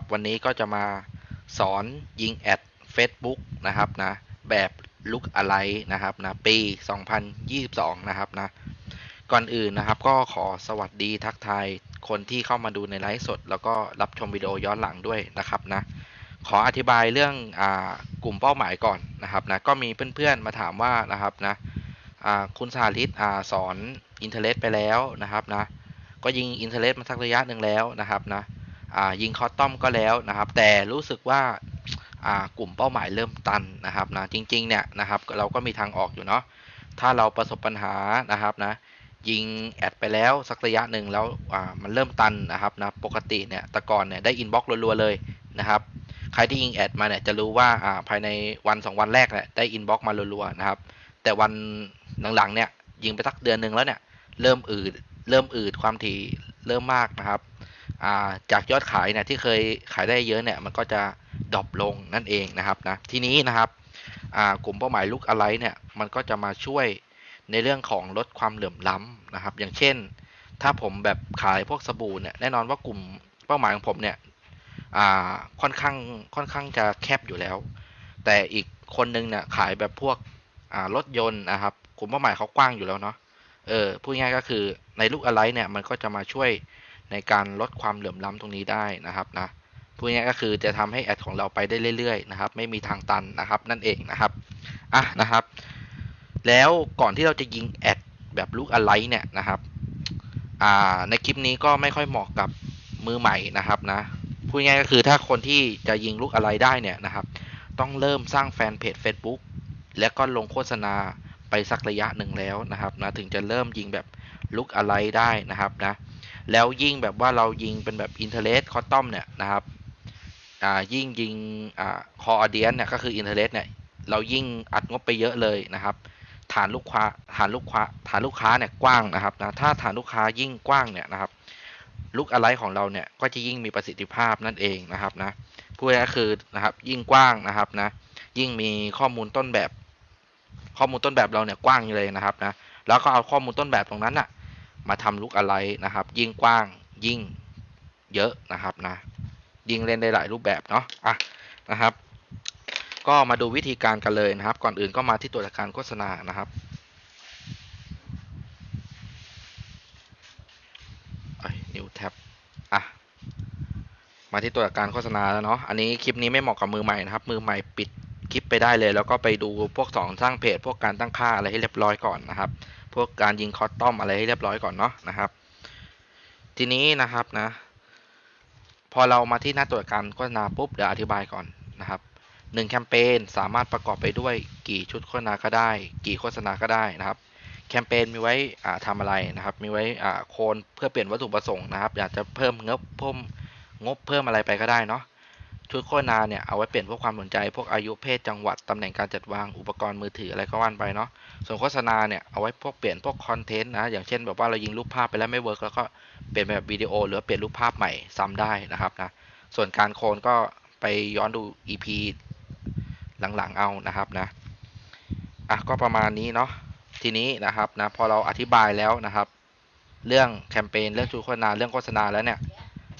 นะครับ วันนี้ก็จะมาสอนยิงแอด Facebook นะครับนะแบบลุกอะไรนะครับนะปี 2022 นะครับนะก่อนอื่นนะครับก็ขอสวัสดีทักทายคนที่เข้ามาดูในไลฟ์สด แล้วก็รับชมวิดีโอย้อนหลังด้วยนะครับนะขออธิบายเรื่องอากลุ่มเป้าหมายก่อนนะครับนะก็มีเพื่อนๆมาถามว่านะครับนะอ่าคุณสาธิตอสอนอินเทอร์เน็ตไปแล้วนะครับนะก็ยิงอินเทอร์เน็ตมาสักระยะหนึ่งแล้วนะครับนะ ยิงคอตตอมก็แล้วนะครับ แต่รู้สึกว่ากลุ่มเป้าหมายเริ่มตันนะครับนะจริงๆเนี่ยนะครับเราก็มีทางออกอยู่เนาะถ้าเราประสบปัญหานะครับนะยิงแอดไปแล้วสักระยะหนึ่งแล้วมันเริ่มตันนะครับนะปกติเนี่ยแต่ก่อนเนี่ยได้อินบ็อกซ์รัวๆเลยนะครับใครที่ยิงแอดมาเนี่ยจะรู้ว่าภายในวันสองวันแรกเนี่ยได้อินบ็อกซ์มารัวๆนะครับแต่วันหลังๆเนี่ยยิงไปสักเดือนหนึ่งแล้วเนี่ยเริ่มอืดเริ่มอืดความถี่เริ่มมากนะครับ จากยอดขายเนี่ยที่เคยขายได้เยอะเนี่ยมันก็จะดรอปลงนั่นเองนะครับนะทีนี้นะครับอ่ากลุ่มเป้าหมายลุกอะไรเนี่ยมันก็จะมาช่วยในเรื่องของลดความเหลื่อมล้ำนะครับ อย่างเช่น ถ้าผมแบบขายพวกสบู่เนี่ยแน่นอนว่ากลุ่มเป้าหมายของผมเนี่ยอ่าค่อนข้างค่อนข้างจะแคบอยู่แล้ว แต่อีกคนนึงเนี่ยขายแบบพวกอ่ารถยนต์นะครับกลุ่มเป้าหมายเขากว้างอยู่แล้วเนาะเออพูดง่ายก็คือในลูกอะไรเนี่ยมันก็จะมาช่วย ในการลดความเหลื่อมล้ำตรงนี้ได้นะครับนะพูดง่ายก็คือจะทำให้แอดของเราไปได้เรื่อยๆนะครับไม่มีทางตันนะครับนั่นเองนะครับอะนะครับ แล้วก่อนที่เราจะยิงแอดแบบลูกอะไรเนี่ยนะครับอ่าในคลิปนี้ก็ไม่ค่อยเหมาะกับมือใหม่นะครับนะพูดง่ายก็คือถ้าคนที่จะยิงลูกอะไรได้เนี่ยนะครับ ต้องเริ่มสร้างแฟนเพจ Facebook แล้วก็ลงโฆษณาไปสักระยะหนึ่งแล้วนะครับนะถึงจะเริ่มยิงแบบลุกอะไรได้นะครับนะ แล้วยิ่งแบบว่าเรายิงเป็นแบบอินเทอร์เน็ตคอตตอมเนี่ยนะครับอ่ายิ่งยิงอ่าคออเดียนเนี่ยก็คืออินเทอร์เน็ตเนี่ยเรายิ่งอัดงบไปเยอะเลยนะครับ ฐานลูกค้าฐานลูกค้าฐานลูกค้าเนี่ยกว้างนะครับนะถ้าฐานลูกค้ายิ่งกว้างเนี่ยนะครับลูกอะไรของเราเนี่ยก็จะยิ่งมีประสิทธิภาพนั่นเองนะครับนะพูดง่ายๆคือนะครับยิ่งกว้างนะครับนะยิ่งมีข้อมูลต้นแบบ ข้อมูลต้นแบบเราเนี่ยกว้างเลยนะครับนะแล้วก็เอาข้อมูลต้นแบบตรงนั้นอะ มาทำลูกอะไรนะครับ ยิ่งกว้างยิ่งเยอะนะครับนะยิ่งเล่นได้หลายรูปแบบเนาะอะนะครับ ก็มาดูวิธีการกันเลยนะครับ ก่อนอื่นก็มาที่ตัวการโฆษณานะครับนิวแท็บอะมาที่ตัวการโฆษณาแล้วเนาะอันนี้คลิปนี้ไม่เหมาะกับมือใหม่นะครับ มือใหม่ปิดคลิปไปได้เลย แล้วก็ไปดูพวกสองสร้างเพจพวกการตั้งค่าอะไรให้เรียบร้อยก่อนนะครับ พวกการยิงคอสตอมอะไรให้เรียบร้อยก่อนเนาะนะครับ ทีนี้นะครับนะ พอเรามาที่หน้าตัวจการโฆษณาปุ๊บเดี๋ยวอธิบายก่อนนะครับหนึ่งแคมเปญสามารถประกอบไปด้วยกี่ชุดโฆษณาก็ได้ กี่โฆษณาก็ได้นะครับแคมเปญมีไว้ทำอะไรนะครับ มีไว้โคนเพื่อเปลี่ยนวัตถุประสงค์นะครับ อยากจะเพิ่มงบเพิ่มงบเพิ่มอะไรไปก็ได้เนาะ ชุดโฆษณาเนี่ยเอาไว้เปลี่ยนพวกความสนใจ พวกอายุเพศจังหวัดตำแหน่งการจัดวางอุปกรณ์มือถืออะไรก็ว่านไปเนาะส่วนโฆษณาเนี่ยเอาไว้พวกเปลี่ยนพวกคอนเทนต์นะอย่างเช่นแบบว่าเรายิงรูปภาพไปแล้วไม่เวิร์กแล้วก็เปลี่ยนแบบวิดีโอ หรือเปลี่ยนรูปภาพใหม่ซ้ำได้นะครับนะส่วนการโคนก็ไปย้อนดู EP หลังๆเอานะครับนะอะก็ประมาณนี้เนาะทีนี้นะครับนะพอเราอธิบายแล้วนะครับ เรื่องแคมเปญเรื่องชุดโฆษณาเรื่องโฆษณาแล้วเนี่ย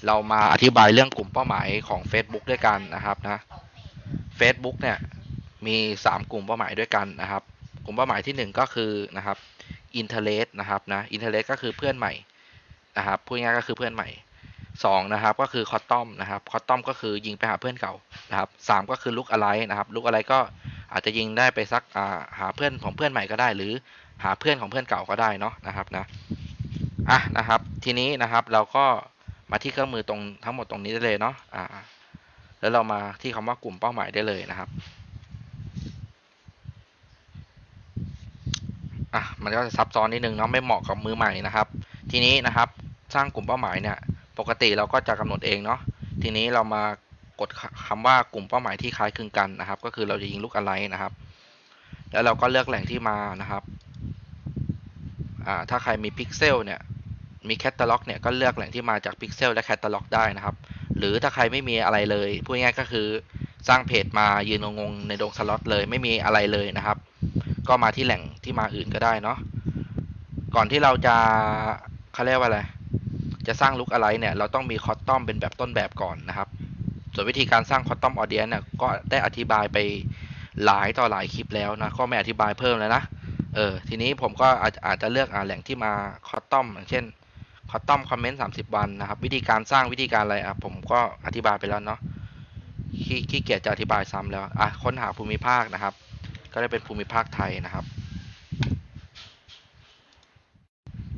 เรามาอธิบายเรื่องกลุ่มเป้าหมายของ Facebook ด้วยกันนะครับนะ Facebook เนี่ยมี 3 กลุ่มเป้าหมายด้วยกันนะครับ กลุ่มเป้าหมายที่ 1 ก็คือนะครับอินเทอร์เน็ตนะครับนะอินเทอร์เน็ตก็คือเพื่อนใหม่นะครับพูดง่ายก็คือเพื่อนใหม่ 2 นะครับก็คือคอตตอมนะครับคอตตอมก็คือยิงไปหาเพื่อนเก่านะครับสก็คือลุกอะไรนะครับลุกอะไรก็อาจจะยิงได้ไปสักหาเพื่อนของเพื่อนใหม่ก็ได้ หรือหาเพื่อนของเพื่อนเก่าก็ได้เนาะนะครับนะอะนะครับ ทีนี้นะครับเราก็ มาที่เครื่องมือตรงทั้งหมดตรงนี้ได้เลยเนาะอ่าแล้วเรามาที่คำว่ากลุ่มเป้าหมายได้เลยนะครับอะมันก็จะซับซ้อนนิดนึงเนาะไม่เหมาะกับมือใหม่นะครับ ทีนี้นะครับสร้างกลุ่มเป้าหมายเนี่ย ปกติเราก็จะกำหนดเองเนาะทีนี้เรามากดคำว่ากลุ่มเป้าหมายที่คล้ายคลึงกันนะครับ ก็คือเราจะยิงลูกอะไรนะครับ แล้วเราก็เลือกแหล่งที่มานะครับอ่าถ้าใครมีพิกเซลเนี่ย มีแคตตาล็อกเนี่ยก็เลือกแหล่งที่มาจากพิกเซลและแคตตาล็อกได้นะครับ หรือถ้าใครไม่มีอะไรเลย พูดง่ายก็คือสร้างเพจมายืนงงในดงสล็อตเลยไม่มีอะไรเลยนะครับ ก็มาที่แหล่งที่มาอื่นก็ได้เนาะก่อนที่เราจะเขาเรียกว่าอะไร จะสร้างลุกอะไรเนี่ย เราต้องมีคอสตอมเป็นแบบต้นแบบก่อนนะครับ ส่วนวิธีการสร้าง custom audience เนี่ยก็ได้อธิบายไปหลายต่อหลายคลิปแล้วนะ ก็ไม่อธิบายเพิ่มแล้วนะ เออ ทีนี้ผมก็อาจอาจจะเลือกอแหล่งที่มา custom อย่างเช่น custom comment 30วันนะครับ วิธีการสร้างวิธีการอะไรอะผมก็อธิบายไปแล้วเนาะขี้เกียจจะอธิบายซ้ำแล้วอะค้นหาภูมิภาคนะครับ ก็ได้เป็นภูมิภาคไทยนะครับ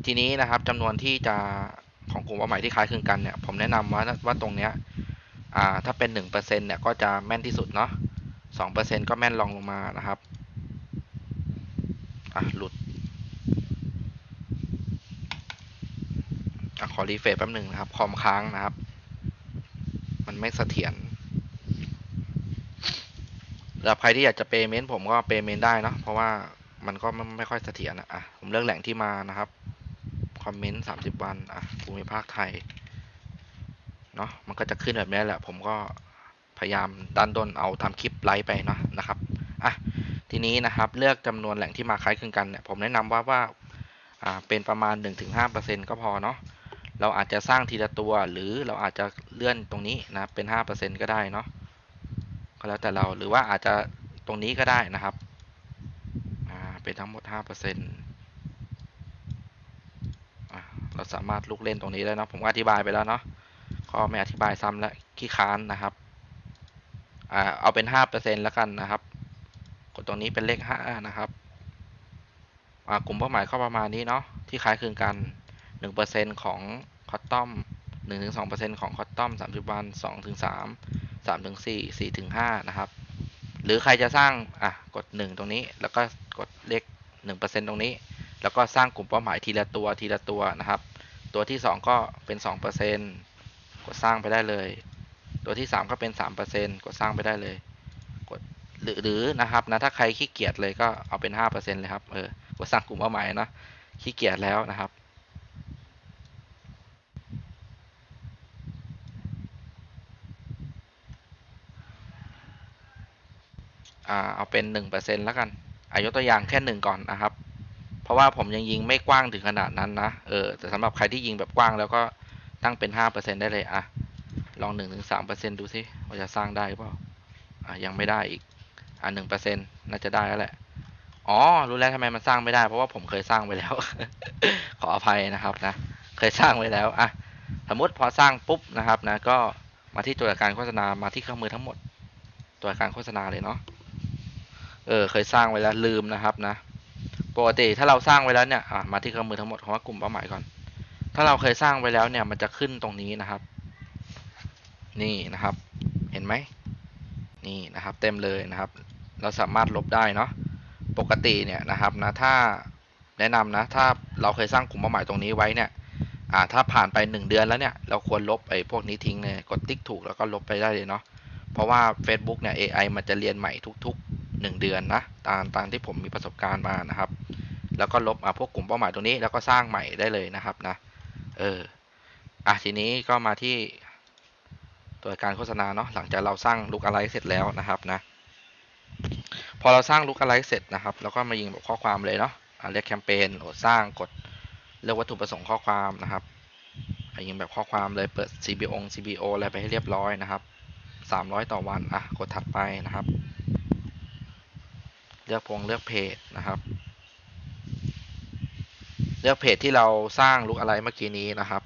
ทีนี้นะครับจำนวนที่จะของกลุ่มเป้าหมายที่คล้ายคลึงกันเนี่ยผมแนะนำว่าว่าตรงเนี้ยอ่าถ้าเป็นหนึ่งเปอร์เซ็นเนี่ยก็จะแม่นที่สุดเนาะสองเปอร์เซ็นก็แม่นรองลงมานะครับอะหลุด อะขอรีเฟรชแป๊บหนึ่งนะครับ คอมค้างนะครับ มันไม่เสถียรสำหรับใครที่อยากจะเปย์เมนต์ผมก็เปย์เมนต์ได้เนาะเพราะว่ามันก็ไม่ไม่ค่อยเสถียรนะอะผมเลือกแหล่งที่มานะครับ คอมเมนต์สามสิบวันอะภูมิภาคไทย เนาะมันก็จะขึ้นแบบนี้แหละ ผมก็พยายามดันดนเอาทำคลิปไลฟ์ไปเนาะนะครับอะทีนี้นะครับเลือกจำนวนแหล่งที่มาคล้ายคลึงกันเนี่ยผมแนะนำว่าว่าอ่าเป็นประมาณ 1-5%ก็พอเนาะ เราอาจจะสร้างทีละตัว หรือเราอาจจะเลื่อนตรงนี้นะเป็น 5%ก็ได้เนาะก็แล้วแต่เราหรือว่าอาจจะตรงนี้ก็ได้นะครับเป็นทั้งหมด5%อ่าเราสามารถลุกเล่นตรงนี้ได้เนาะผมอธิบายไปแล้วเนาะก็ไม่อธิบายซ้ำแล้วขี้ค้านนะครับอ่าเอาเป็น 5%แล้วกันนะครับ กดตรงนี้เป็นเลข 5 นะครับกลุ่มเป้าหมายก็ประมาณนี้เนาะที่คล้ายคลึงกัน 1%ของคอตตอม1-2%ของคอตตอม30 วัน 2-3 3-4 4-5 นะครับ หรือใครจะสร้าง อะ กด 1 ตรงนี้ แล้วก็กดเลข1%ตรงนี้ แล้วก็สร้างกลุ่มเป้าหมายทีละตัวทีละตัวนะครับ ตัวที่ 2 ก็เป็น 2%กดสร้างไปได้เลย ตัวที่ 3 ก็เป็น 3%กดสร้างไปได้เลย กดหรือหรือนะครับนะถ้าใครขี้เกียจเลยก็เอาเป็น 5%เลยครับ เออ กดสร้างกลุ่มเป้าหมายนะ ขี้เกียจแล้วนะครับ เอาเป็น 1%แล้วกันอายกตัวอย่างแค่หนึ่งก่อนนะครับ เพราะว่าผมยังยิงไม่กว้างถึงขนาดนั้นนะ เออ แต่สำหรับใครที่ยิงแบบกว้างแล้วก็ตั้งเป็น 5%ได้เลยอะลอง 1-3%ดูสิว่าจะสร้างได้เปล่าอะยังไม่ได้อีก อะ1%น่าจะได้แล้วแหละ อ๋อ รู้แล้วทำไมมันสร้างไม่ได้ เพราะว่าผมเคยสร้างไปแล้ว ขออภัยนะครับนะ เคยสร้างไว้แล้ว อะ สมมติพอสร้างปุ๊บนะครับนะ ก็มาที่ตัวการโฆษณา มาที่เครื่องมือทั้งหมด ตัวการโฆษณาเลยเนาะ เออเคยสร้างไว้แล้วลืมนะครับนะปกติถ้าเราสร้างไว้แล้วเนี่ยมาที่เครื่องมือทั้งหมดของกลุ่มเป้าหมายก่อน ถ้าเราเคยสร้างไว้แล้วเนี่ยมันจะขึ้นตรงนี้นะครับ นี่นะครับ เห็นไหมนี่นะครับ เต็มเลยนะครับ เราสามารถลบได้เนาะปกติเนี่ยนะครับนะถ้าแนะนำนะถ้าเราเคยสร้างกลุ่มเป้าหมายตรงนี้ไว้เนี่ยอ่าถ้าผ่านไป 1 เดือนแล้วเนี่ยเราควรลบไอ้พวกนี้ทิ้งเลยกดติ๊กถูกแล้วก็ลบไปได้เลยเนาะเพราะว่า Facebook เนี่ย AI มันจะเรียนใหม่ทุก ๆ 1 เดือนนะตามตามที่ผมมีประสบการณ์มานะครับ แล้วก็ลบอะพวกกลุ่มเป้าหมายตรงนี้ แล้วก็สร้างใหม่ได้เลยนะครับนะเอออะทีนี้ก็มาที่ตัวการโฆษณาเนาะหลังจากเราสร้างลุกอะไรเสร็จแล้วนะครับนะพอเราสร้างลุกอะไรเสร็จนะครับแล้วก็มายิงแบบข้อความเลยเนาะะเรียกแคมเปญโหลดสร้างกดเลือกวัตถุประสงค์ข้อความนะครับยิงแบบข้อความเลยเปิด CBO CBO อะไรไปให้เรียบร้อยนะครับ300 ต่อวันอะกดถัดไปนะครับ เลือกพงเลือกเพจนะครับ เลือกเพจที่เราสร้างลุกอะไรเมื่อกี้นี้นะครับ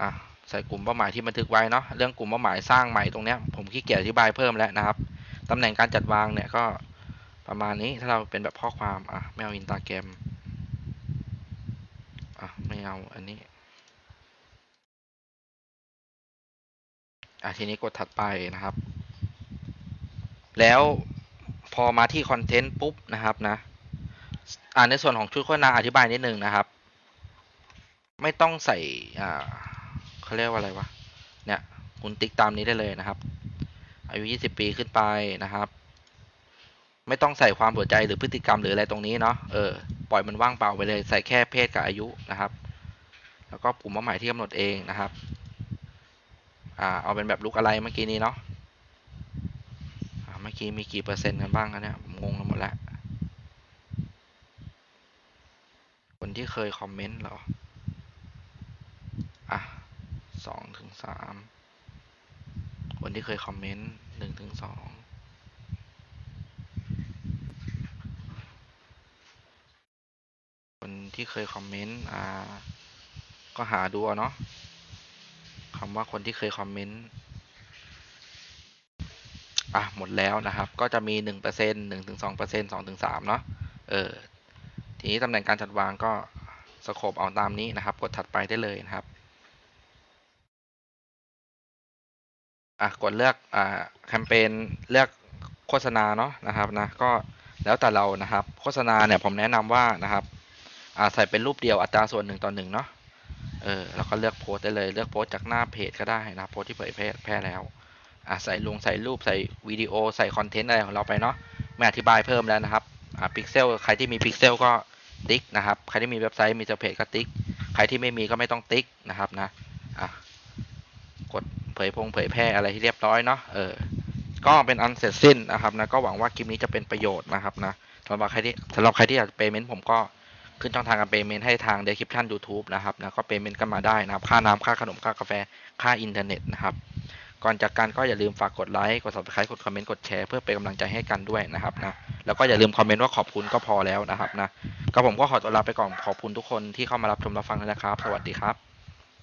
อะใส่กลุ่มเป้าหมายที่บันทึกไว้เนาะเรื่องกลุ่มเป้าหมายสร้างใหม่ตรงเนี้ยผมขี้เกียจอธิบายเพิ่มแล้วนะครับตำแหน่งการจัดวางเนี่ยก็ประมาณนี้ถ้าเราเป็นแบบข้อความอะไม่เอาอินตาแกรมอะไม่เอาอันนี้อะทีนี้กดถัดไปนะครับ แล้วพอมาที่คอนเทนต์ปุ๊บนะครับนะอ่าในส่วนของชุดโฆษณาอธิบายนิดนึงนะครับ ไม่ต้องใส่อ่าเขาเรียกว่าอะไรวะเนี่ยคุณติ๊กตามนี้ได้เลยนะครับ อายุ 20 ปีขึ้นไปนะครับ ไม่ต้องใส่ความหัวใจหรือพฤติกรรมหรืออะไรตรงนี้เนาะเออปล่อยมันว่างเปล่าไปเลยใส่แค่เพศกับอายุนะครับ แล้วก็กลุ่มเป้าหมายที่กำหนดเองนะครับอ่าเอาเป็นแบบลุกอะไรเมื่อกี้นี้เนาะ เมื่อกี้มีกี่เปอร์เซ็นต์กันบ้างกันเนี่ยผมงงไปหมดล้วคนที่เคยคอมเมนต์เหรอ อะสองถึงสามคนที่เคยคอมเมนต์หนึ่งถึงสองคนที่เคยคอมเมนต์อ่าก็หาดูเอาเนาะคำว่าคนที่เคยคอมเมนต์ อะหมดแล้วนะครับ ก็จะมีหนึ่งเปอร์เซ็นหนึ่งถึงสองเปอร์เซ็นสองถึงสามเนาะเออทีนี้ตำแหน่งการจัดวางก็สโคปเอาตามนี้นะครับ กดถัดไปได้เลยนะครับอะกดเลือกอ่าแคมเปญเลือกโฆษณาเนาะนะครับนะก็แล้วแต่เรานะครับ โฆษณาเนี่ยผมแนะนำว่านะครับอ่าใส่เป็นรูปเดียวอัตราส่วนหนึ่งต่อหนึ่งเนาะเออแล้วก็เลือกโพสได้เลยเลือกโพสจากหน้าเพจก็ได้นะโพสที่เผยแพร่แล้ว อะใส่ลงใส่รูปใส่วิดีโอใส่คอนเทนต์อะไรของเราไปเนาะไม่อธิบายเพิ่มแล้วนะครับอ่าพิกเซลใครที่มีพิกเซลก็ติ๊กนะครับ ใครที่มีเว็บไซต์มีเพจก็ติ๊ก ใครที่ไม่มีก็ไม่ต้องติ๊กนะครับนะอะกดเผยพงเผยแพร่อะไรที่เรียบร้อยเนาะเออก็เป็นอันเสร็จสิ้นนะครับนะก็หวังว่าคลิปนี้จะเป็นประโยชน์นะครับนะสำหรับใครที่สำหรับใครที่อยากเปย์เมนต์ผมก็ขึ้นช่องทางการเปย์เมนต์ให้ทาง description YouTube นะครับนะก็เปย์เมนต์กันมาได้นะครับ ค่าน้ำค่าขนมค่ากาแฟค่าอินเทอร์เน็ตนะครับ ก่อนจากกันก็อย่าลืมฝากกดไลค์ กด subscribe กดคอมเมนต์ กดแชร์เพื่อเป็นกำลังใจให้กันด้วยนะครับนะ แล้วก็อย่าลืมคอมเมนต์ว่าขอบคุณก็พอแล้วนะครับนะ ก็ผมก็ขอตัวลาไปก่อนขอบคุณทุกคนที่เข้ามารับชมรับฟังนะครับ สวัสดีครับ